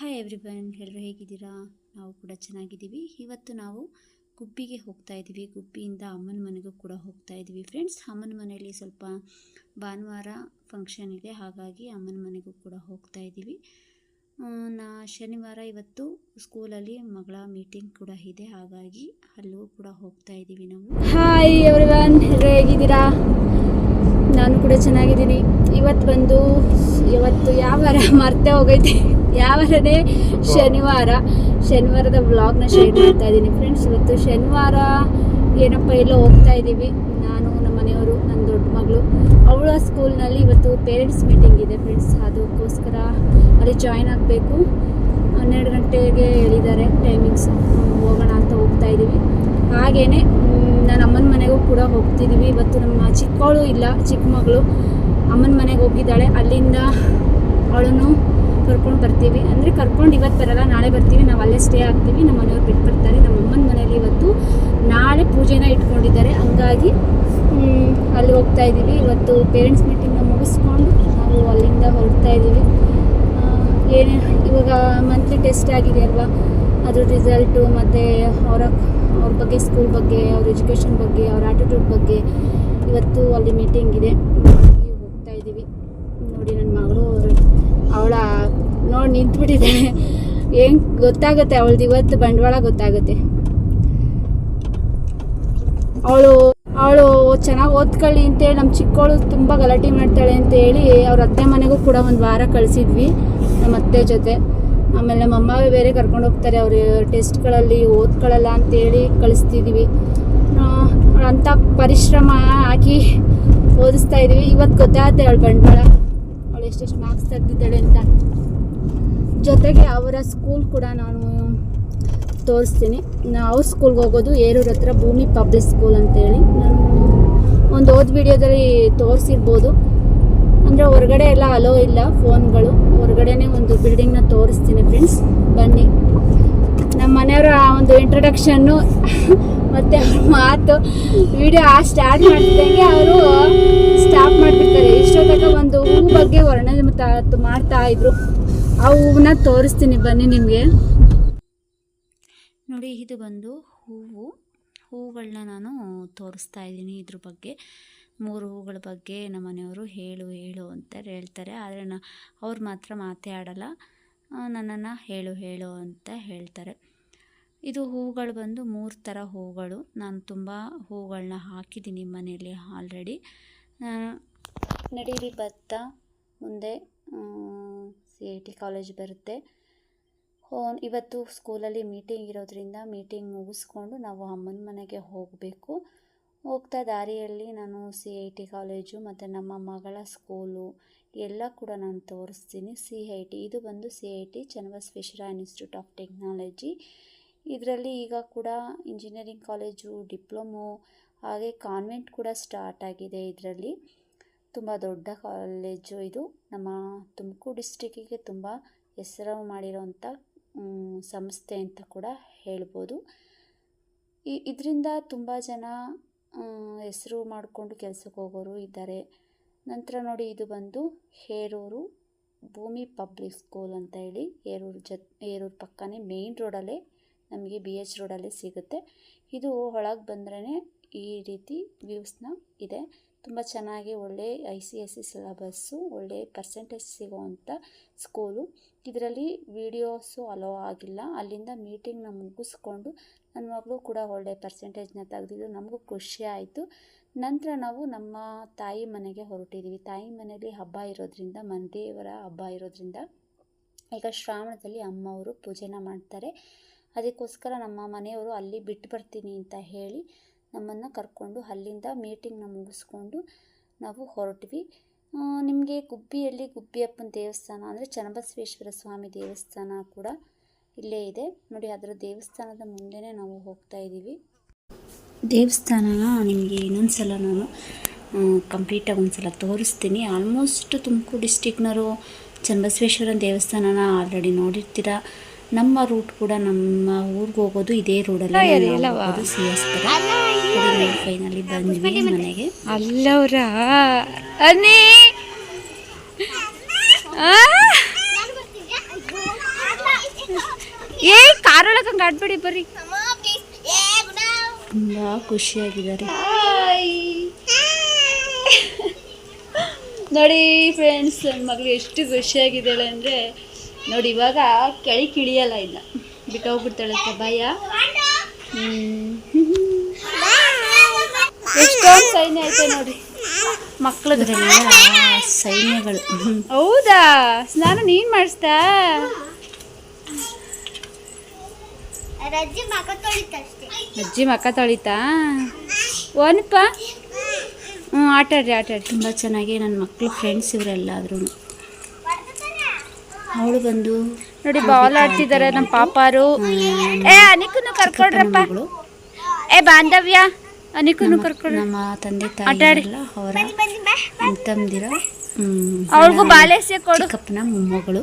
Hi everyone ಎಲ್ಲರೂ ಹೇಗಿದ್ದೀರಾ? ನಾವು ಕೂಡ ಚೆನ್ನಾಗಿದ್ದೀವಿ. ಇವತ್ತು ನಾವು ಗುಬ್ಬಿಗೆ ಹೋಗ್ತಾ ಇದ್ದೀವಿ. ಗುಬ್ಬಿಯಿಂದ ಅಮ್ಮನ ಮನೆಗೂ ಕೂಡ ಹೋಗ್ತಾ ಇದ್ದೀವಿ. ಫ್ರೆಂಡ್ಸ್ ಅಮ್ಮನ ಮನೆಯಲ್ಲಿ ಸ್ವಲ್ಪ ಭಾನುವಾರ ಫಂಕ್ಷನ್ ಇದೆ. ಹಾಗಾಗಿ ಅಮ್ಮನ ಮನೆಗೂ ಕೂಡ ಹೋಗ್ತಾ ಇದ್ದೀವಿ. ನಾ, ಶನಿವಾರ ಇವತ್ತು ಸ್ಕೂಲಲ್ಲಿ ಮಗಳ ಮೀಟಿಂಗ್ ಕೂಡ ಇದೆ. ಹಾಗಾಗಿ ಅಲ್ಲೂ ಕೂಡ ಹೋಗ್ತಾ ಇದ್ದೀವಿ ನಾವು. ಹಾಯ್ ಎವ್ರಿವನ್ ಎಲ್ಲರೂ ಹೇಗಿದ್ದೀರಾ? ನಾನು ಕೂಡ ಚೆನ್ನಾಗಿದ್ದೀನಿ. ಇವತ್ತು ಬಂದು, ಇವತ್ತು ಯಾವ ವಾರ ಮರ್ತೇ ಹೋಗೈತೆ? ಯಾವ ವಾರನೇ ಶನಿವಾರ, ಶನಿವಾರದ ವ್ಲಾಗ್ನ ಶೇರ್ ಮಾಡ್ತಾ ಇದ್ದೀನಿ. ಫ್ರೆಂಡ್ಸ್ ಇವತ್ತು ಶನಿವಾರ ಏನಪ್ಪ ಎಲ್ಲೋ ಹೋಗ್ತಾ ಇದ್ದೀವಿ. ನಾನು, ನಮ್ಮ ಮನೆಯವರು, ನನ್ನ ದೊಡ್ಡ ಮಗಳು. ಅವಳ ಸ್ಕೂಲ್ನಲ್ಲಿ ಇವತ್ತು ಪೇರೆಂಟ್ಸ್ ಮೀಟಿಂಗ್ ಇದೆ ಫ್ರೆಂಡ್ಸ್ ಅದಕ್ಕೋಸ್ಕರ ಅಲ್ಲಿ ಜಾಯ್ನ್ ಆಗಬೇಕು. ಹನ್ನೆರಡು ಗಂಟೆಗೆ ಹೇಳಿದ್ದಾರೆ ಟೈಮಿಂಗ್ಸ್ ಹೋಗೋಣ ಅಂತ ಹೋಗ್ತಾ ಇದ್ದೀವಿ. ಹಾಗೇ ನಾನು ಅಮ್ಮನ ಮನೆಗೂ ಕೂಡ ಹೋಗ್ತಿದ್ದೀವಿ. ಇವತ್ತು ನಮ್ಮ ಚಿಕ್ಕವಳು ಇಲ್ಲ, ಚಿಕ್ಕ ಮಗಳು. ಅಮ್ಮನ ಮನೆಗೆ ಹೋಗಿದ್ದಾಳೆ. ಅಲ್ಲಿಂದ ಅವಳನ್ನು ಕರ್ಕೊಂಡು ಬರ್ತೀವಿ. ಅಂದರೆ ಕರ್ಕೊಂಡು ಇವತ್ತು ಬರಲ್ಲ, ನಾಳೆ ಬರ್ತೀವಿ. ನಾವು ಅಲ್ಲೇ ಸ್ಟೇ ಆಗ್ತೀವಿ. ನಮ್ಮ ಮನೆಯವ್ರು ಬಿಟ್ಟು ಬರ್ತಾರೆ. ನಮ್ಮ ಅಮ್ಮನ ಮನೆಯಲ್ಲಿ ಇವತ್ತು ನಾಳೆ ಪೂಜೆನ ಇಟ್ಕೊಂಡಿದ್ದಾರೆ. ಹಂಗಾಗಿ ಅಲ್ಲಿ ಹೋಗ್ತಾ ಇದ್ದೀವಿ ಇವತ್ತು ಪೇರೆಂಟ್ಸ್ ಮೀಟಿಂಗ್ನ ಮುಗಿಸ್ಕೊಂಡು ನಾವು ಅಲ್ಲಿಂದ ಹೊರಡ್ತಾ ಇದ್ದೀವಿ ಏನೇ, ಇವಾಗ ಮಂತ್ಲಿ ಟೆಸ್ಟ್ ಆಗಿದೆ ಅಲ್ವಾ? ಅದ್ರ ರಿಸಲ್ಟು ಮತ್ತು ಅವರ, ಅವ್ರ ಬಗ್ಗೆ ಸ್ಕೂಲ್ ಬಗ್ಗೆ, ಅವ್ರ ಎಜುಕೇಷನ್ ಬಗ್ಗೆ, ಅವ್ರ ಆ್ಯಟಿಟ್ಯೂಡ್ ಬಗ್ಗೆ ಇವತ್ತು ಅಲ್ಲಿ ಮೀಟಿಂಗ್ ಇದೆ ಹಾಗಾಗಿ ಹೋಗ್ತಾ ಇದ್ದೀವಿ ನೋಡಿ ನನ್ನ ಮಗಳು ಅವಳ ನೋಡಿ ನಿಂತ್ಬಿಟ್ಟಿದ್ದಾಳೆ ಏನ್ ಗೊತ್ತಾಗುತ್ತೆ ಅವಳದು? ಇವತ್ತು ಬಂಡವಾಳ ಗೊತ್ತಾಗುತ್ತೆ. ಅವಳು ಅವಳು ಚೆನ್ನಾಗಿ ಓದ್ಕೊಳ್ಳಿ ಅಂತೇಳಿ ನಮ್ಮ ಚಿಕ್ಕವಳು ತುಂಬ ಗಲಾಟೆ ಮಾಡ್ತಾಳೆ ಅಂತ ಹೇಳಿ ಅವ್ರ ಅತ್ತೆ ಮನೆಗೂ ಕೂಡ ಒಂದು ವಾರ ಕಳಿಸಿದ್ವಿ ನಮ್ಮ ಅತ್ತೆ ಜೊತೆ. ಆಮೇಲೆ ನಮ್ಮ ಅಮ್ಮ ಬೇರೆ ಕರ್ಕೊಂಡು ಹೋಗ್ತಾರೆ, ಅವ್ರ ಟೆಸ್ಟ್ಗಳಲ್ಲಿ ಓದ್ಕೊಳ್ಳಲ್ಲ ಅಂತೇಳಿ ಕಳಿಸ್ತಿದ್ದೀವಿ ಅಂಥ ಪರಿಶ್ರಮ ಹಾಕಿ ಓದಿಸ್ತಾ ಇದ್ದೀವಿ ಇವತ್ತು ಗೊತ್ತಾಗುತ್ತೆ ಅವಳು ಬಂಡವಾಳ. ಎಷ್ಟೆಷ್ಟು ಮಾರ್ಕ್ಸ್ ತೆಗೆದಿದ್ದಾಳೆ ಅಂತ. ಜೊತೆಗೆ ಅವರ ಸ್ಕೂಲ್ ಕೂಡ ನಾನು ತೋರಿಸ್ತೀನಿ. ನಾವು ಸ್ಕೂಲ್ಗೆ ಹೋಗೋದು ಏರೂರ ಹತ್ರ ಭೂಮಿ ಪಬ್ಲಿಕ್ ಸ್ಕೂಲ್ ಅಂತೇಳಿ. ನಾನು ಒಂದು ಓದ್ ವಿಡಿಯೋದಲ್ಲಿ ತೋರಿಸಿರ್ಬೋದು. ಅಂದರೆ ಹೊರಗಡೆ ಎಲ್ಲ ಅಲೋ ಇಲ್ಲ ಫೋನ್ಗಳು ಹೊರಗಡೆನೇ ಒಂದು ಬಿಲ್ಡಿಂಗ್ನ ತೋರಿಸ್ತೀನಿ ಫ್ರೆಂಡ್ಸ್ ಬನ್ನಿ. ಇಂಟ್ರಡಕ್ಷನ್ನು ಮತ್ತು ಅವ್ರ ಮಾತು ವಿಡಿಯೋ ಸ್ಟಾರ್ಟ್ ಮಾಡಿದಂಗೆ ಅವರು ಸ್ಟಾಪ್ ಮಾಡಿಬಿಡ್ತಾರೆ. ಇಷ್ಟೊತ್ತಾಗ ಒಂದು ಹೂ ಬಗ್ಗೆ ವರ್ಣನೆ ಮಾಡ್ತಾ ಇದ್ರು. ಆ ಹೂವನ್ನ ತೋರಿಸ್ತೀನಿ ಬನ್ನಿ ನಿಮಗೆ. ನೋಡಿ, ಇದು ಬಂದು ಹೂವು. ಹೂಗಳನ್ನ ನಾನು ತೋರಿಸ್ತಾ ಇದ್ದೀನಿ ಇದ್ರ ಬಗ್ಗೆ. ಮೂರು ಹೂಗಳ ಬಗ್ಗೆ ನಮ್ಮ ಮನೆಯವರು ಹೇಳು ಹೇಳು ಅಂತ ಹೇಳ್ತಾರೆ. ಆದರೆ ನಾ ಅವ್ರು ಮಾತ್ರ ಮಾತೇ ಆಡಲ್ಲ. ನನ್ನನ್ನು ಹೇಳು ಹೇಳು ಅಂತ ಹೇಳ್ತಾರೆ. ಇದು ಹೂಗಳು ಬಂದು ಮೂರು ಥರ ಹೂಗಳು ನಾನು ತುಂಬ ಹೂಗಳನ್ನ ಹಾಕಿದ್ದೀನಿ ಮನೆಯಲ್ಲಿ ಆಲ್ರೆಡಿ ನಡೀರಿ ಭತ್ತ, ಮುಂದೆ ಸಿ ಐ ಟಿ ಕಾಲೇಜ್ ಬರುತ್ತೆ. ಹೋ- ಇವತ್ತು ಸ್ಕೂಲಲ್ಲಿ ಮೀಟಿಂಗ್ ಇರೋದ್ರಿಂದ ಮೀಟಿಂಗ್ ಮುಗಿಸ್ಕೊಂಡು ನಾವು ಅಮ್ಮನ ಮನೆಗೆ ಹೋಗಬೇಕು. ಹೋಗ್ತಾ ದಾರಿಯಲ್ಲಿ ನಾನು ಸಿ ಐ ಟಿ ಕಾಲೇಜು ಮತ್ತು ನಮ್ಮ ಮಗಳ ಸ್ಕೂಲು ಎಲ್ಲ ಕೂಡ ನಾನು ತೋರಿಸ್ತೀನಿ. ಸಿ ಐ ಟಿ ಇದು ಬಂದು C I T Channabasaveshwara institute of technology ಇದರಲ್ಲಿ ಈಗ ಕೂಡ ಇಂಜಿನಿಯರಿಂಗ್ ಕಾಲೇಜು ಡಿಪ್ಲೊಮೊ ಹಾಗೆ ಕಾನ್ವೆಂಟ್ ಕೂಡ ಸ್ಟಾರ್ಟ್ ಆಗಿದೆ ಇದರಲ್ಲಿ. ತುಂಬ ದೊಡ್ಡ ಕಾಲೇಜು ಇದು. ನಮ್ಮ ತುಮಕೂರು ಡಿಸ್ಟಿಕ್ಕಿಗೆ ತುಂಬ ಹೆಸರು ಮಾಡಿರೋಂಥ ಸಂಸ್ಥೆ ಅಂತ ಕೂಡ ಹೇಳ್ಬೋದು. ಇದರಿಂದ ತುಂಬ ಜನ ಹೆಸರು ಮಾಡಿಕೊಂಡು ಕೆಲಸಕ್ಕೆ ಹೋಗೋರು ಇದ್ದಾರೆ. ನಂತರ ನೋಡಿ ಇದು ಬಂದು ಹೇರೂರು ಭೂಮಿ ಪಬ್ಲಿಕ್ ಸ್ಕೂಲ್ ಅಂತ ಹೇಳಿ ಏರೂರು ಜತ್ ಏರೂರು ಪಕ್ಕನೇ ಮೇನ್ ರೋಡಲ್ಲೇ ನಮಗೆ ಬಿ ಎಚ್ ರೋಡಲ್ಲಿ ಸಿಗುತ್ತೆ. ಇದು ಒಳಗೆ ಬಂದ್ರೇ ಈ ರೀತಿ ವ್ಯೂಸ್ನ ಇದೆ. ತುಂಬ ಚೆನ್ನಾಗಿ ಒಳ್ಳೆ I C S C syllabus, ಒಳ್ಳೆ ಪರ್ಸೆಂಟೇಜ್ ಸಿಗೋವಂಥ ಸ್ಕೂಲು. ಇದರಲ್ಲಿ ವೀಡಿಯೋಸು ಅಲೋ ಆಗಿಲ್ಲ. ಅಲ್ಲಿಂದ ಮೀಟಿಂಗ್ನ ಮುಗಿಸ್ಕೊಂಡು ನನ್ನ ಮಗಳು ಕೂಡ ಒಳ್ಳೆ ಪರ್ಸೆಂಟೇಜ್ನ ತೆಗೆದಿದ್ದು ನಮಗೂ ಖುಷಿ ಆಯಿತು. ನಂತರ ನಾವು ನಮ್ಮ ತಾಯಿ ಮನೆಗೆ ಹೊರಟಿದ್ದೀವಿ. ತಾಯಿ ಮನೆಯಲ್ಲಿ ಹಬ್ಬ ಇರೋದ್ರಿಂದ, ಮನೆದೇವರ ಹಬ್ಬ ಇರೋದ್ರಿಂದ, ಈಗ ಶ್ರಾವಣದಲ್ಲಿ ಅಮ್ಮವರು ಪೂಜೆನ ಮಾಡ್ತಾರೆ. ಅದಕ್ಕೋಸ್ಕರ ನಮ್ಮ ಮನೆಯವರು ಅಲ್ಲಿ ಬಿಟ್ಟು ಬರ್ತೀನಿ ಅಂತ ಹೇಳಿ ನಮ್ಮನ್ನು ಕರ್ಕೊಂಡು ಅಲ್ಲಿಂದ ಮೀಟಿಂಗ್ನ ಮುಗಿಸ್ಕೊಂಡು ನಾವು ಹೊರಟ್ವಿ. ನಿಮಗೆ ಗುಬ್ಬಿಯಲ್ಲಿ ಗುಬ್ಬಿಯಪ್ಪನ ದೇವಸ್ಥಾನ ಅಂದರೆ ಚನ್ನಬಸವೇಶ್ವರ ಸ್ವಾಮಿ ದೇವಸ್ಥಾನ ಕೂಡ ಇಲ್ಲೇ ಇದೆ. ನೋಡಿ, ಅದರ ದೇವಸ್ಥಾನದ ಮುಂದೆನೇ ನಾವು ಹೋಗ್ತಾ ಇದ್ದೀವಿ. ದೇವಸ್ಥಾನನ ನಿಮಗೆ ಇನ್ನೊಂದು ಸಲ ನಾನು ಕಂಪ್ಲೀಟಾಗಿ ಒಂದು ಸಲ ತೋರಿಸ್ತೀನಿ. ಆಲ್ಮೋಸ್ಟ್ ತುಮಕೂರು ಡಿಸ್ಟಿಕ್ನವರು ಚನ್ನಬಸವೇಶ್ವರನ ದೇವಸ್ಥಾನನ ಆಲ್ರೆಡಿ ನೋಡಿರ್ತೀರ? ನಮ್ಮ ರೂಟ್ ಕೂಡ ನಮ್ಮ ಊರಿಗೆ ಹೋಗೋದು ಇದೇ ರೋಡಲ್ಲಿ ಅಲ್ಲಿ ಸಿ ಎಸ್ ಫೈನಲಿ ಬಂದ್ವಿ ಮನೆಗೆ. ಅಲ್ಲವ್ರ. ಅನ್ನಿ. ಆ? ಹಂಗೆ ಆಡ್ಬೇಡಿ ಬರ್ರಿ. ತುಂಬ ಖುಷಿಯಾಗಿದ್ದಾರೆ. ನೋಡಿ ಫ್ರೆಂಡ್ಸ್ ನನ್ನ ಮಗಳು ಎಷ್ಟು ಖುಷಿಯಾಗಿದ್ದಾಳೆ ಅಂದರೆ ನೋಡಿ ಇವಾಗ ಕೆಳಿ ಕಿಳಿಯಲ್ಲ ಇಲ್ಲ ಬಿಟ್ಟು ಹೋಗ್ಬಿಡ್ತಾಳೆ ಭಯ ಎಷ್ಟೊಂದು ಸೈನ್ಯ ಐತೆ ನೋಡಿ. ಮಕ್ಕಳದ್ರೆಲ್ಲ ಸೈನ್ಯಗಳು. ಹೌದಾ? ಸ್ನಾನ ನೀನು ಮಾಡಿಸ್ತಾ? ಅಜ್ಜಿ ಮಕ್ಕ ತೊಳಿತಾ ಒನ್ಪ? ಹ್ಞೂ ಆಟಾಡ್ರಿ ಆಟಾಡ್ರಿ. ತುಂಬ ಚೆನ್ನಾಗಿ ನನ್ನ ಮಕ್ಕಳು ಫ್ರೆಂಡ್ಸ್ ಇವರೆಲ್ಲಾದ್ರೂ ಅವಳು ಬಂದು ನೋಡಿ ಬಾಲ್ ಆಡ್ತಿದ್ದಾರೆ ನಮ್ಮ ಪಾಪಾರು. ಏ ಅನಿಕನು ಕರ್ಕೊಡ್ರಪ್ಪ. ಮಗಳು ಏ ಬಾಂಧವ್ಯ ಅನಿಕನು ಕರ್ಕೊಂಡು ನಮ್ಮ ತಂದೆ. ತಾಯಿ ಅವರ ತಮ್ಮದಿರ ಅವಳಿಗೂ ಬಾಲೇಸೆ ಕೊಡು. ಕಪ್ಪನ ಮೊಮ್ಮಗಳು.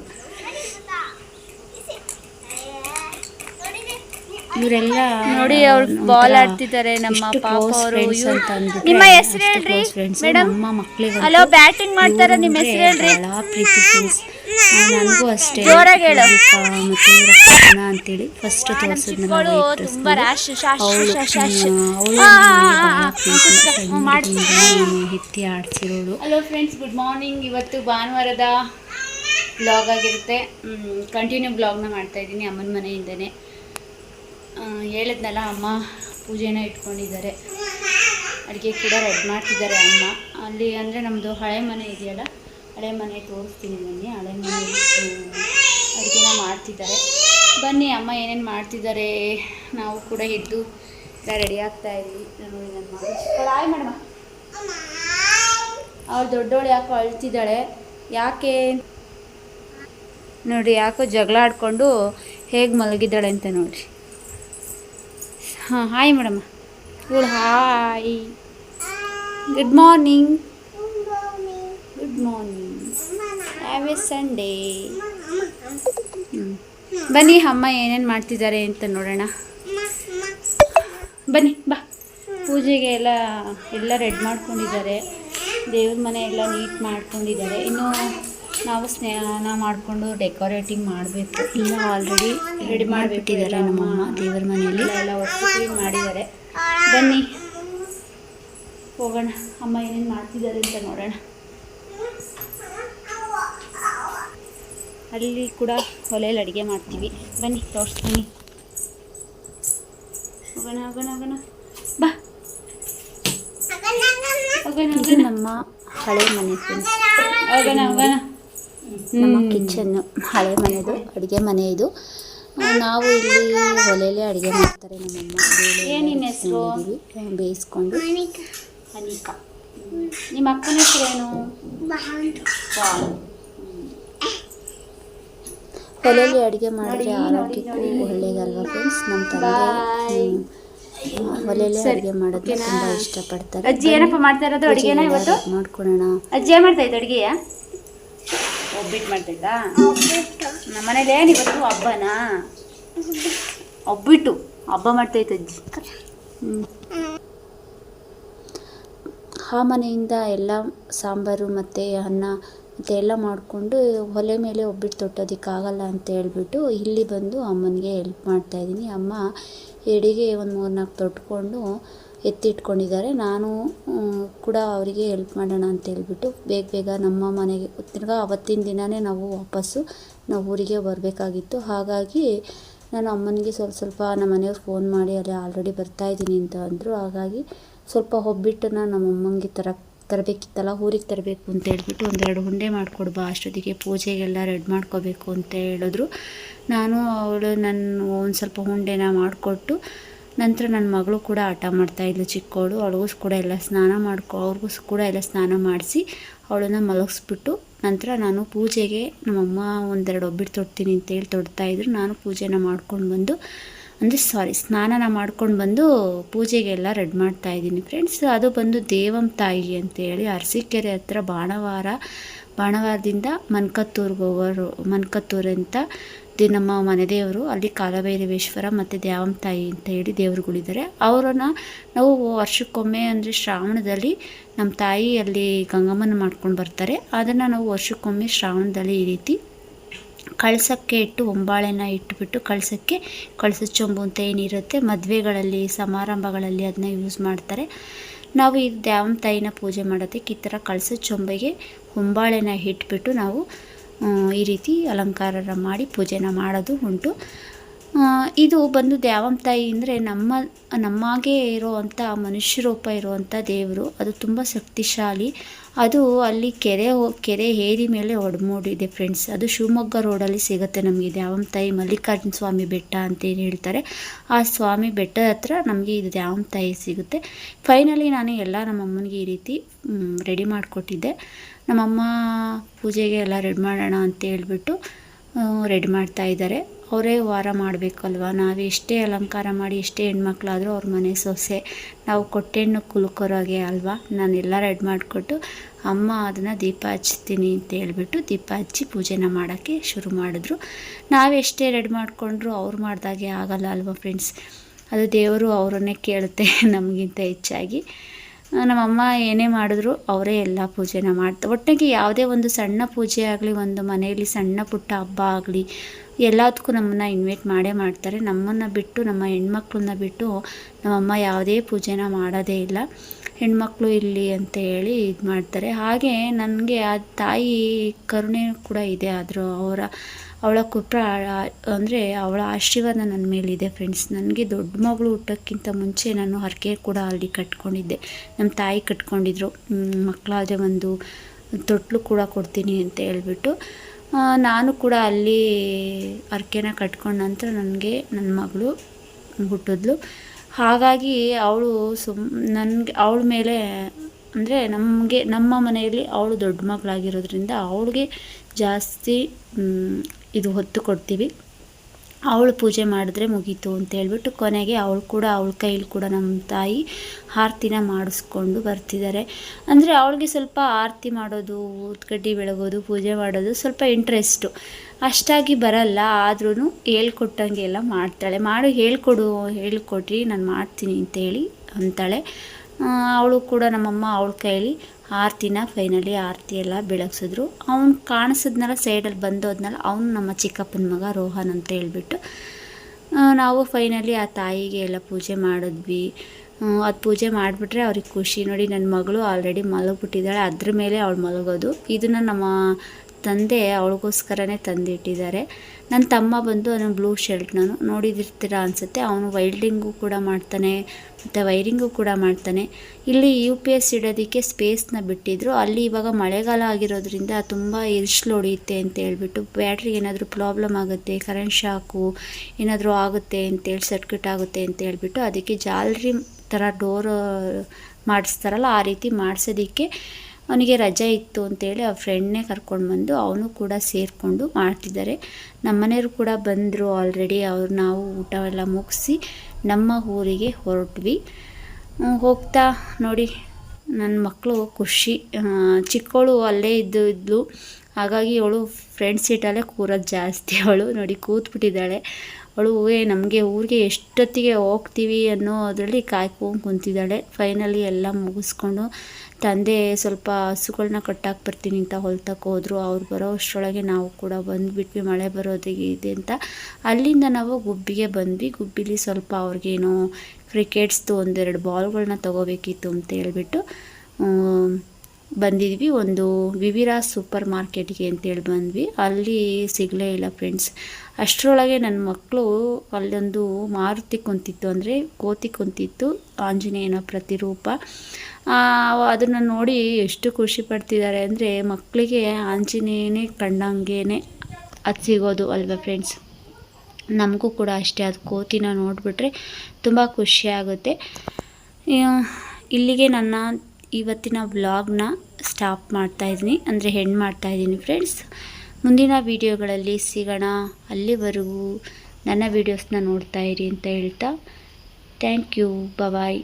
ಇವರೆಲ್ಲ ನೋಡಿ ಅವ್ರು ಬಾಲ್ ಆಡ್ತಿದ್ದಾರೆ ನಮ್ಮ ಪಾಪ ಅವರು. ನಿಮ್ಮ ಹೆಸರು ಹೇಳ್ರಿ ಮೇಡಮ್ ನಮ್ಮ ಮಕ್ಕಳಿಗೆ ಹಲೋ ಬ್ಯಾಟಿಂಗ್ ಮಾಡ್ತಾರ ನಿಮ್ಮ ಹೆಸರು ಹೇಳ್ರಿ? ಬಹಳ ಪ್ರೀತಿ ಫ್ರೆಂಡ್ಸ್ ನನಗೂ ಅಷ್ಟೇ. ಜೋರಾಗಿ ಹೇಳು. ಮತ್ತೆ ಇವರ ಅಂತೇಳಿ ಫಸ್ಟ್ ತೋರಿಸಿದ್ನಲ್ಲ ತುಂಬಾ ರಾಶ್ ಶಾಶ್ ಶಾಶ್ ಶಾಶ್ ಎತ್ತಿ ಆಡ್ಸಿರೋಳು. ಹಲೋ ಫ್ರೆಂಡ್ಸ್ ಗುಡ್ ಮಾರ್ನಿಂಗ್ ಇವತ್ತು ಭಾನುವಾರದ ಬ್ಲಾಗ್ ಆಗಿರುತ್ತೆ. ಕಂಟಿನ್ಯೂ ಬ್ಲಾಗ್ನ ಮಾಡ್ತಾ ಇದ್ದೀನಿ ಅಮ್ಮನ ಮನೆಯಿಂದನೇ. ಹೇಳಿದ್ನಲ್ಲ ಅಮ್ಮ, ಪೂಜೆನ ಇಟ್ಕೊಂಡಿದ್ದಾರೆ. ಅಡುಗೆ ಕೂಡ ರೆಡಿ ಮಾಡ್ತಿದ್ದಾರೆ ಅಮ್ಮ. ಅಲ್ಲಿ ಅಂದರೆ ನಮ್ಮದು ಹಳೆ ಮನೆ ಇದೆಯಲ್ಲ, ಹಳೆ ಮನೆ ತೋರಿಸ್ತೀನಿ ಬನ್ನಿ ಹಳೆ ಮನೆ ಅಡುಗೆನ ಮಾಡ್ತಿದ್ದಾರೆ. ಬನ್ನಿ ಅಮ್ಮ, ಏನೇನು ಮಾಡ್ತಿದ್ದಾರೆ? ನಾವು ಕೂಡ ಎದ್ದು ರೆಡಿ ಆಗ್ತಾ ಇದ್ವಿ. ನೋಡಿ ನನ್ನ ಹಾಯ್ ಮೇಡಮ ಅವಳು ದೊಡ್ಡವಳು ಯಾಕೋ ಅಳ್ತಿದ್ದಾಳೆ? ಯಾಕೆ? ನೋಡಿ, ಯಾಕೋ ಜಗಳ ಆಡಿಕೊಂಡು ಹೇಗೆ ಮಲಗಿದ್ದಾಳೆ ಅಂತ ನೋಡಿ. ಹಾಂ, ಹಾಯ್ ಮೇಡಮ್. ಇವಳು hi. Good morning good morning have a Sunday ಬನ್ನಿ, ಅಮ್ಮ ಏನೇನು ಮಾಡ್ತಿದ್ದಾರೆ ಅಂತ ನೋಡೋಣ. ಬನ್ನಿ, ಬಾ. ಪೂಜೆಗೆ ಎಲ್ಲ ಎಲ್ಲ ರೆಡಿ ಮಾಡ್ಕೊಂಡಿದ್ದಾರೆ. ದೇವ್ರ ಮನೆ ಎಲ್ಲ ನೀಟ್ ಮಾಡ್ಕೊಂಡಿದ್ದಾರೆ. ಇನ್ನು ನಾವು ಸ್ನಾನ ಮಾಡಿಕೊಂಡು ಡೆಕೋರೇಟಿಂಗ್ ಮಾಡಬೇಕು. ಇಲ್ಲ ಆಲ್ರೆಡಿ ರೆಡಿ ಮಾಡಿಬಿಟ್ಟಿದ್ದಾರೆ ನಮ್ಮಮ್ಮ ದೇವರ ಮನೆಯಲ್ಲಿ. ಎಲ್ಲ ಕ್ಲೀನ್ ಮಾಡಿದ್ದಾರೆ. ಬನ್ನಿ. ಹೋಗೋಣ. ಅಮ್ಮ ಏನೇನು ಮಾಡ್ತಿದ್ದಾರೆ ಅಂತ ನೋಡೋಣ. ಅಲ್ಲಿ ಕೂಡ ಒಲೆಯಲ್ಲಿ ಅಡುಗೆ ಮಾಡ್ತೀವಿ. ಬನ್ನಿ ತೋರಿಸ್ತೀನಿ. ಹೋಗೋಣ ಹೋಗೋಣ ಹೋಗೋಣ. ಬಾ. ಹೋಗೋಣ ನಮ್ಮ ಹಳೆ ಮನೆ ಹೋಗೋಣ ಹೋಗೋಣ. ನಮ್ಮ ಕಿಚನ್ನು ಹಳೆ ಮನೆದು ಅಡುಗೆ ಮನೆ ಇದು. ನಾವು ಇಲ್ಲಿ ಒಲೆಯಲ್ಲಿ ಅಡುಗೆ ಮಾಡ್ತಾರೆ ನಮ್ಮಮ್ಮ. ಹೆಸ್ರು? ಬೇಯಿಸ್ಕೊಂಡು. ಅನಿಕಾ ನಿಮ್ಮ ಅಕ್ಕನ ಹೆಸರೇನು ಒಲೆಯಲ್ಲಿ ಅಡುಗೆ ಮಾಡಿದ್ರೆ ಆರೋಗ್ಯಕ್ಕೂ ಒಳ್ಳೇದಲ್ವ ಫ್ರೆಂಡ್ಸ್ ನಮ್ಮ ತಂದೆ. ಒಲೆಯಲ್ಲಿ ಅಡುಗೆ ಮಾಡೋದಕ್ಕೆ ತುಂಬ ಇಷ್ಟಪಡ್ತಾರೆ. ಅಜ್ಜಿ ಏನಪ್ಪ ಮಾಡ್ತಾ ಇರೋದು ಅಡುಗೆನ ಇವತ್ತು? ಮಾಡ್ಕೊಳ್ಳೋಣ. ಅಜ್ಜಿ ಏನು ಮಾಡ್ತಾ ಇದ್ದ ಅಡುಗೆಯ? ಒಬ್ಬಿಟ್ಟು ಮಾಡ್ತಾ ಇದ್ದ ನಮ್ಮ ಮನೇಲಿ ಏನು ಇವತ್ತು ಹಬ್ಬನಾ? ಒಬ್ಬಿಟ್ಟು. ಹಬ್ಬ ಮಾಡ್ತಾ ಇತ್ತು ಅಜ್ಜಿ. ಆ ಮನೆಯಿಂದ ಎಲ್ಲ ಸಾಂಬಾರು ಮತ್ತು ಅನ್ನ ಮತ್ತು ಎಲ್ಲ ಮಾಡಿಕೊಂಡು ಒಲೆ ಮೇಲೆ ಒಬ್ಬಿಟ್ಟು ತೊಟ್ಟೋದಕ್ಕಾಗಲ್ಲ ಅಂತ ಹೇಳ್ಬಿಟ್ಟು ಇಲ್ಲಿ ಬಂದು ಅಮ್ಮನಿಗೆ ಹೆಲ್ಪ್ ಮಾಡ್ತಾಯಿದ್ದೀನಿ ಅಮ್ಮ ಎಡಿಗೆ ಒಂದು ಮೂರು ನಾಲ್ಕು ತೊಟ್ಕೊಂಡು ಎತ್ತಿಟ್ಕೊಂಡಿದ್ದಾರೆ. ನಾನು ಕೂಡ ಅವರಿಗೆ ಹೆಲ್ಪ್ ಮಾಡೋಣ ಅಂತ ಹೇಳ್ಬಿಟ್ಟು ಬೇಗ ಬೇಗ ನಮ್ಮ ಮನೆಗೆ, ತಿರ್ಗಾ ಅವತ್ತಿನ ದಿನವೇ ನಾವು ವಾಪಸ್ಸು ನಾವು ಊರಿಗೆ ಬರಬೇಕಾಗಿತ್ತು. ಹಾಗಾಗಿ ನಾನು ಅಮ್ಮನಿಗೆ ಸ್ವಲ್ಪ ಸ್ವಲ್ಪ ನಮ್ಮ ಮನೆಯವ್ರು ಫೋನ್ ಮಾಡಿ ಅಲ್ಲಿ ಆಲ್ರೆಡಿ ಬರ್ತಾಯಿದ್ದೀನಿ ಅಂತ ಅಂದರು. ಹಾಗಾಗಿ ಸ್ವಲ್ಪ ಒಬ್ಬಿಟ್ಟನ್ನು ನಮ್ಮ ಅಮ್ಮಂಗೆ ತರ ತರಬೇಕಿತ್ತಲ್ಲ, ಊರಿಗೆ ತರಬೇಕು ಅಂತ ಹೇಳ್ಬಿಟ್ಟು ಒಂದೆರಡು ಉಂಡೆ ಮಾಡಿಕೊಡ್ಬಾ ಅಷ್ಟೊತ್ತಿಗೆ ಪೂಜೆಗೆಲ್ಲ ರೆಡಿ ಮಾಡ್ಕೋಬೇಕು ಅಂತ ಹೇಳಿದ್ರು. ನಾನು ಅವಳು ನನ್ನ ಒಂದು ಸ್ವಲ್ಪ ಉಂಡೆನ ಮಾಡಿಕೊಟ್ಟು ನಂತರ ನನ್ನ ಮಗಳು ಕೂಡ ಆಟ ಮಾಡ್ತಾಯಿದ್ಲು ಚಿಕ್ಕವಳು ಅವಳಿಗೂ ಕೂಡ ಎಲ್ಲ ಸ್ನಾನ ಮಾಡ್ಕೊ, ಅವ್ರಿಗೂ ಕೂಡ ಎಲ್ಲ ಸ್ನಾನ ಮಾಡಿಸಿ ಅವಳನ್ನು ಮಲಗಿಸ್ಬಿಟ್ಟು ನಂತರ ನಾನು ಪೂಜೆಗೆ ನಮ್ಮಮ್ಮ ಒಂದೆರಡು ಒಬ್ಬಿಟ್ಟು ತೊಡ್ತೀನಿ ಅಂತೇಳಿ ತೊಡ್ತಾಯಿದ್ರು ನಾನು ಪೂಜೆನ ಮಾಡ್ಕೊಂಡು ಬಂದು, ಅಂದರೆ ಸಾರಿ, ಸ್ನಾನನ ಮಾಡ್ಕೊಂಡು ಬಂದು ಪೂಜೆಗೆಲ್ಲ ರೆಡಿ ಮಾಡ್ತಾ ಇದ್ದೀನಿ ಫ್ರೆಂಡ್ಸ್. ಅದು ಬಂದು ದೇವಂ ತಾಯಿ ಅಂತೇಳಿ ಅರಸೀಕೆರೆ ಹತ್ರ ಬಾಣವಾರ, ಬಾಣವಾರದಿಂದ ಮನ್ಕತ್ತೂರ್ಗೆ ಹೋಗೋರು, ಮನ್ಕತ್ತೂರು ಅಂತ ದಿ ನಮ್ಮ ಮನೆ ದೇವರು, ಅಲ್ಲಿ ಕಾಲಭೈರವೇಶ್ವರ ಮತ್ತು ದ್ಯಾವಂ ತಾಯಿ ಅಂತ ಹೇಳಿ ದೇವರುಗಳಿದ್ದಾರೆ. ಅವರನ್ನು ನಾವು ವರ್ಷಕ್ಕೊಮ್ಮೆ ಅಂದರೆ ಶ್ರಾವಣದಲ್ಲಿ ನಮ್ಮ ತಾಯಿ ಅಲ್ಲಿ ಗಂಗಮ್ಮನ ಮಾಡ್ಕೊಂಡು ಬರ್ತಾರೆ. ಅದನ್ನು ನಾವು ವರ್ಷಕ್ಕೊಮ್ಮೆ ಶ್ರಾವಣದಲ್ಲಿ ಈ ರೀತಿ ಕಳಸಕ್ಕೆ ಇಟ್ಟು ಒಂಬಾಳೆನ ಇಟ್ಟುಬಿಟ್ಟು ಕಳಸಕ್ಕೆ ಕಳಸದ ಚೊಂಬು ಅಂತ ಏನಿರುತ್ತೆ ಮದುವೆಗಳಲ್ಲಿ, ಸಮಾರಂಭಗಳಲ್ಲಿ ಅದನ್ನ ಯೂಸ್ ಮಾಡ್ತಾರೆ. ನಾವು ಈ ದ್ಯಾವಂ ತಾಯಿನ ಪೂಜೆ ಮಾಡೋದಕ್ಕೆ ಈ ಥರ ಕಳಸದ ಚೊಂಬೆಗೆ ಹೊಂಬಾಳೆನ ಇಟ್ಬಿಟ್ಟು ನಾವು ಈ ರೀತಿ ಅಲಂಕಾರ ಮಾಡಿ ಪೂಜೆನ ಮಾಡೋದು ಉಂಟು. ಇದು ಬಂದು ದ್ಯಾವಂ ತಾಯಿ ಅಂದರೆ ನಮ್ಮ, ನಮ್ಮಾಗೆ ಇರುವಂಥ ಮನುಷ್ಯ ರೂಪ ಇರುವಂಥ ದೇವರು. ಅದು ತುಂಬ ಶಕ್ತಿಶಾಲಿ. ಅದು ಅಲ್ಲಿ ಕೆರೆ ಕೆರೆ ಏರಿ ಮೇಲೆ ಒಡಮೂಡಿದೆ ಫ್ರೆಂಡ್ಸ್ ಅದು ಶಿವಮೊಗ್ಗ ರೋಡಲ್ಲಿ ಸಿಗುತ್ತೆ ನಮಗೆ ದ್ಯಾವಂ ತಾಯಿ ಮಲ್ಲಿಕಾರ್ಜುನ ಸ್ವಾಮಿ ಬೆಟ್ಟ ಅಂತ ಏನು ಹೇಳ್ತಾರೆ. ಆ ಸ್ವಾಮಿ ಬೆಟ್ಟದ ಹತ್ರ ನಮಗೆ ಇದು ದ್ಯಾವಂ ತಾಯಿ ಸಿಗುತ್ತೆ. ಫೈನಲಿ ನಾನು ಎಲ್ಲ ನಮ್ಮ ಅಮ್ಮನಿಗೆ ಈ ರೀತಿ ರೆಡಿ ಮಾಡಿಕೊಟ್ಟಿದ್ದೆ. ನಮ್ಮಮ್ಮ ಪೂಜೆಗೆ ಎಲ್ಲ ರೆಡಿ ಮಾಡೋಣ ಅಂತ ಹೇಳ್ಬಿಟ್ಟು ರೆಡಿ ಮಾಡ್ತಾ ಇದ್ದಾರೆ. ಅವರೇ ವಾರ ಮಾಡಬೇಕಲ್ವ? ನಾವು ಎಷ್ಟೇ ಅಲಂಕಾರ ಮಾಡಿ, ಎಷ್ಟೇ ಹೆಣ್ಮಕ್ಳಾದರೂ ಅವ್ರ ಮನೆ ಸೊಸೆ, ನಾವು ಕೊಟ್ಟೆಣ್ಣು ಕುಲ್ಕೊರೋಗೆ ಅಲ್ವಾ? ನಾನೆಲ್ಲ ರೆಡಿ ಮಾಡಿಕೊಟ್ಟು ಅಮ್ಮ ಅದನ್ನು ದೀಪ ಹಚ್ತೀನಿ ಅಂತ ಹೇಳ್ಬಿಟ್ಟು ದೀಪ ಹಚ್ಚಿ ಪೂಜೆನ ಮಾಡೋಕ್ಕೆ ಶುರು ಮಾಡಿದ್ರು. ನಾವೆಷ್ಟೇ ರೆಡಿ ಮಾಡಿಕೊಂಡ್ರು ಅವ್ರು ಮಾಡಿದಾಗೆ ಆಗಲ್ಲ ಅಲ್ವಾ ಫ್ರೆಂಡ್ಸ್ ಅದು ದೇವರು ಅವರನ್ನೇ ಕೇಳುತ್ತೆ ನಮಗಿಂತ ಹೆಚ್ಚಾಗಿ. ನಮ್ಮಮ್ಮ ಏನೇ ಮಾಡಿದ್ರು ಅವರೇ ಎಲ್ಲ ಪೂಜೆನ ಮಾಡ್ತಾರೆ ಒಟ್ಟಿಗೆ ಯಾವುದೇ ಒಂದು ಸಣ್ಣ ಪೂಜೆ ಆಗಲಿ, ಒಂದು ಮನೆಯಲ್ಲಿ ಸಣ್ಣ ಪುಟ್ಟ ಹಬ್ಬ ಆಗಲಿ, ಎಲ್ಲದಕ್ಕೂ ನಮ್ಮನ್ನು ಇನ್ವೈಟ್ ಮಾಡೇ ಮಾಡ್ತಾರೆ. ನಮ್ಮನ್ನು ಬಿಟ್ಟು, ನಮ್ಮ ಹೆಣ್ಮಕ್ಳನ್ನ ಬಿಟ್ಟು ನಮ್ಮಮ್ಮ ಯಾವುದೇ ಪೂಜೆನ ಮಾಡೋದೇ ಇಲ್ಲ. ಹೆಣ್ಮಕ್ಳು ಇಲ್ಲಿ ಅಂತ ಹೇಳಿ ಇದು ಮಾಡ್ತಾರೆ ಹಾಗೆ ನನಗೆ ಆ ತಾಯಿ ಕರುಣೆ ಕೂಡ ಇದೆ ಆದರೂ ಅವರ ಅವಳ ಕೃಪಾ ಅಂದರೆ ಅವಳ ಆಶೀರ್ವಾದ ನನ್ನ ಮೇಲಿದೆ ಫ್ರೆಂಡ್ಸ್ ನನಗೆ ದೊಡ್ಡ ಮಗಳು ಹುಟ್ಟೋಕ್ಕಿಂತ ಮುಂಚೆ ನಾನು ಹರಕೆ ಕೂಡ ಅಲ್ಲಿ ಕಟ್ಕೊಂಡಿದ್ದೆ. ನಮ್ಮ ತಾಯಿ ಕಟ್ಕೊಂಡಿದ್ರು. ಮಕ್ಕಳಾದರೆ ಒಂದು ತೊಟ್ಲು ಕೂಡ ಕೊಡ್ತೀನಿ ಅಂತ ಹೇಳ್ಬಿಟ್ಟು ನಾನು ಕೂಡ ಅಲ್ಲಿ ಹರಕೆನ ಕಟ್ಕೊಂಡ ನಂತರ ನನಗೆ ನನ್ನ ಮಗಳು ಹುಟ್ಟಿದ್ಲು. ಹಾಗಾಗಿ ಅವಳು ಸುಮ್, ನನಗೆ, ಅವಳ ಮೇಲೆ, ಅಂದರೆ ನಮಗೆ, ನಮ್ಮ ಮನೆಯಲ್ಲಿ ಅವಳು ದೊಡ್ಡ ಮಗಳಾಗಿರೋದ್ರಿಂದ ಅವಳಿಗೆ ಜಾಸ್ತಿ ಇದು ಹೊತ್ತು ಕೊಡ್ತೀವಿ. ಅವಳು ಪೂಜೆ ಮಾಡಿದ್ರೆ ಮುಗೀತು ಅಂತ ಹೇಳ್ಬಿಟ್ಟು ಕೊನೆಗೆ ಅವಳು ಕೂಡ, ಅವಳ ಕೈಲಿ ಕೂಡ ನಮ್ಮ ತಾಯಿ ಆರತಿನ ಮಾಡಿಸ್ಕೊಂಡು ಬರ್ತಿದ್ದಾರೆ. ಅಂದರೆ ಅವಳಿಗೆ ಸ್ವಲ್ಪ ಆರತಿ ಮಾಡೋದು ಊದ್ಕಡ್ಡಿ ಬೆಳಗೋದು, ಪೂಜೆ ಮಾಡೋದು ಸ್ವಲ್ಪ ಇಂಟ್ರೆಸ್ಟು ಅಷ್ಟಾಗಿ ಬರಲ್ಲ ಆದ್ರೂ ಹೇಳ್ಕೊಟ್ಟಂಗೆ ಎಲ್ಲ ಮಾಡ್ತಾಳೆ. ಮಾಡು, ಹೇಳ್ಕೊಡು, ಹೇಳ್ಕೊಟ್ರಿ, ನಾನು ಮಾಡ್ತೀನಿ ಅಂತೇಳಿ ಅಂತಾಳೆ. ಅವಳು ಕೂಡ ನಮ್ಮಮ್ಮ ಅವಳ ಕೈಲಿ ಆರತಿನ ಫೈನಲಿ ಆರತಿ ಎಲ್ಲ ಬೆಳಗ್ಸಿದ್ರು. ಅವ್ನು ಕಾಣಿಸಿದ್ನಲ್ಲ ಸೈಡಲ್ಲಿ ಬಂದೋದ್ನಲ್ಲ, ಅವನು ನಮ್ಮ ಚಿಕ್ಕಪ್ಪನ ಮಗ ರೋಹನ್ ಅಂತ ಹೇಳ್ಬಿಟ್ಟು ನಾವು ಫೈನಲಿ ಆ ತಾಯಿಗೆ ಎಲ್ಲ ಪೂಜೆ ಮಾಡಿದ್ವಿ. ಅದು ಪೂಜೆ ಮಾಡಿಬಿಟ್ರೆ ಅವ್ರಿಗೆ ಖುಷಿ. ನೋಡಿ ನನ್ನ ಮಗಳು ಆಲ್ರೆಡಿ ಮಲಗಿಬಿಟ್ಟಿದ್ದಾಳೆ, ಅದ್ರ ಮೇಲೆ ಅವಳು ಮಲಗೋದು. ಇದನ್ನು ನಮ್ಮ ತಂದೆ ಅವಳಿಗೋಸ್ಕರನೇ ತಂದಿಟ್ಟಿದ್ದಾರೆ. ನನ್ನ ತಮ್ಮ ಬಂದು ಅದನ್ನು ಬ್ಲೂ ಶರ್ಟ್ ನಾನು ನೋಡಿದಿರ್ತೀರ ಅನಿಸುತ್ತೆ. ಅವನು ವೈಲ್ಡಿಂಗು ಕೂಡ ಮಾಡ್ತಾನೆ, ಮತ್ತು ವೈರಿಂಗು ಕೂಡ ಮಾಡ್ತಾನೆ. ಇಲ್ಲಿ ಯು ಪಿ ಎಸ್ ಇಡೋದಕ್ಕೆ ಸ್ಪೇಸ್ನ ಬಿಟ್ಟಿದ್ರು. ಅಲ್ಲಿ ಇವಾಗ ಮಳೆಗಾಲ ಆಗಿರೋದ್ರಿಂದ ತುಂಬ ಇರ್ಸ್ಲು ಹೊಡೆಯುತ್ತೆ ಅಂತ ಹೇಳ್ಬಿಟ್ಟು ಬ್ಯಾಟ್ರಿ ಏನಾದರೂ ಪ್ರಾಬ್ಲಮ್ ಆಗುತ್ತೆ ಕರೆಂಟ್ ಶಾಕು ಏನಾದರೂ ಆಗುತ್ತೆ ಅಂತೇಳಿ ಸರ್ಕ್ಯೂಟ್ ಆಗುತ್ತೆ ಅಂತ ಹೇಳ್ಬಿಟ್ಟು ಅದಕ್ಕೆ ಜಾಲರಿ ಥರ ಡೋರ್ ಮಾಡಿಸ್ತಾರಲ್ಲ, ಆ ರೀತಿ ಮಾಡಿಸೋದಕ್ಕೆ ಅವನಿಗೆ ರಜೆ ಇತ್ತು ಅಂತೇಳಿ ಆ ಫ್ರೆಂಡ್ನೇ ಕರ್ಕೊಂಡು ಬಂದು ಅವನು ಕೂಡ ಸೇರಿಕೊಂಡು ಮಾಡ್ತಿದ್ದಾರೆ. ನಮ್ಮನೆಯವರು ಕೂಡ ಬಂದರು ಆಲ್ರೆಡಿ ಅವ್ರು ನಾವು ಊಟವೆಲ್ಲ ಮುಗಿಸಿ ನಮ್ಮ ಊರಿಗೆ ಹೊರಟ್ವಿ. ಹೋಗ್ತಾ ನೋಡಿ ನನ್ನ ಮಕ್ಕಳು ಖುಷಿ. ಚಿಕ್ಕವಳು ಅಲ್ಲೇ ಇದ್ದು ಇದ್ಲು. ಹಾಗಾಗಿ ಅವಳು ಫ್ರೆಂಡ್ ಸೀಟಲ್ಲೇ ಕೂರೋದು ಜಾಸ್ತಿ. ಅವಳು ನೋಡಿ ಕೂತ್ಬಿಟ್ಟಿದ್ದಾಳೆ. ಅವಳು, ಏ, ನಮಗೆ ಊರಿಗೆ ಎಷ್ಟೊತ್ತಿಗೆ ಹೋಗ್ತೀವಿ ಅನ್ನೋ ಅದರಲ್ಲಿ ಕಾಯ್ಕೊಂಡು ಕುಂತಿದ್ದಾಳೆ. ಫೈನಲಿ ಎಲ್ಲ ಮುಗಿಸ್ಕೊಂಡು ತಂದೆ ಸ್ವಲ್ಪ ಹಸುಗಳನ್ನ ಕಟ್ಟಾಕಿ ಬರ್ತೀನಿ ಅಂತ ಹೊಲ್ತಕ್ಕೆ ಹೋದ್ರು. ಅವ್ರು ಬರೋ ಅಷ್ಟರೊಳಗೆ ನಾವು ಕೂಡ ಬಂದುಬಿಟ್ವಿ. ಮಳೆ ಬರೋದಿಗೆ ಇದೆ ಅಂತ. ಅಲ್ಲಿಂದ ನಾವು ಗುಬ್ಬಿಗೆ ಬಂದ್ವಿ. ಗುಬ್ಬಿಲಿ ಸ್ವಲ್ಪ ಅವ್ರಿಗೇನೋ ಕ್ರಿಕೆಟ್ಸ್ದು ಒಂದೆರಡು ಬಾಲ್ಗಳನ್ನ ತೊಗೋಬೇಕಿತ್ತು ಅಂತ ಹೇಳ್ಬಿಟ್ಟು ಬಂದಿದ್ವಿ. ಒಂದು ವಿವಿರಾ ಸೂಪರ್ ಮಾರ್ಕೆಟ್ಗೆ ಅಂತೇಳಿ ಬಂದ್ವಿ. ಅಲ್ಲಿ ಸಿಗಲೇ ಇಲ್ಲ ಫ್ರೆಂಡ್ಸ್. ಅಷ್ಟರೊಳಗೆ ನನ್ನ ಮಕ್ಕಳು ಅಲ್ಲೊಂದು ಮಾರುತಿ ಕುಂತಿತ್ತು. ಅಂದರೆ ಕೋತಿ ಕುಂತಿತ್ತು. ಆಂಜನೇಯನ ಪ್ರತಿರೂಪ. ಅದನ್ನು ನೋಡಿ ಎಷ್ಟು ಖುಷಿ ಪಡ್ತಿದ್ದಾರೆ ಅಂದರೆ ಮಕ್ಕಳಿಗೆ ಆಂಜನೇಯನೇ ಕಂಡಂಗೆ ಅದು ಸಿಗೋದು ಅಲ್ವಾ ಫ್ರೆಂಡ್ಸ್ ನಮಗೂ ಕೂಡ ಅಷ್ಟೇ, ಅದು ಕೋತಿನ ನೋಡಿಬಿಟ್ರೆ ತುಂಬ ಖುಷಿಯಾಗುತ್ತೆ ಇಲ್ಲಿಗೆ ನನ್ನ ಇವತ್ತಿನ ವ್ಲಾಗ್ನ ಸ್ಟಾಪ್ ಮಾಡ್ತಾಯಿದ್ದೀನಿ ಅಂದರೆ ಹೆಣ್ಣು ಮಾಡ್ತಾಯಿದ್ದೀನಿ ಫ್ರೆಂಡ್ಸ್ ಮುಂದಿನ ವೀಡಿಯೋಗಳಲ್ಲಿ ಸಿಗೋಣ. ಅಲ್ಲಿವರೆಗೂ ನನ್ನ ವೀಡಿಯೋಸ್ನ ನೋಡ್ತಾ ಇರಿ ಅಂತ ಹೇಳ್ತಾ. Thank you bye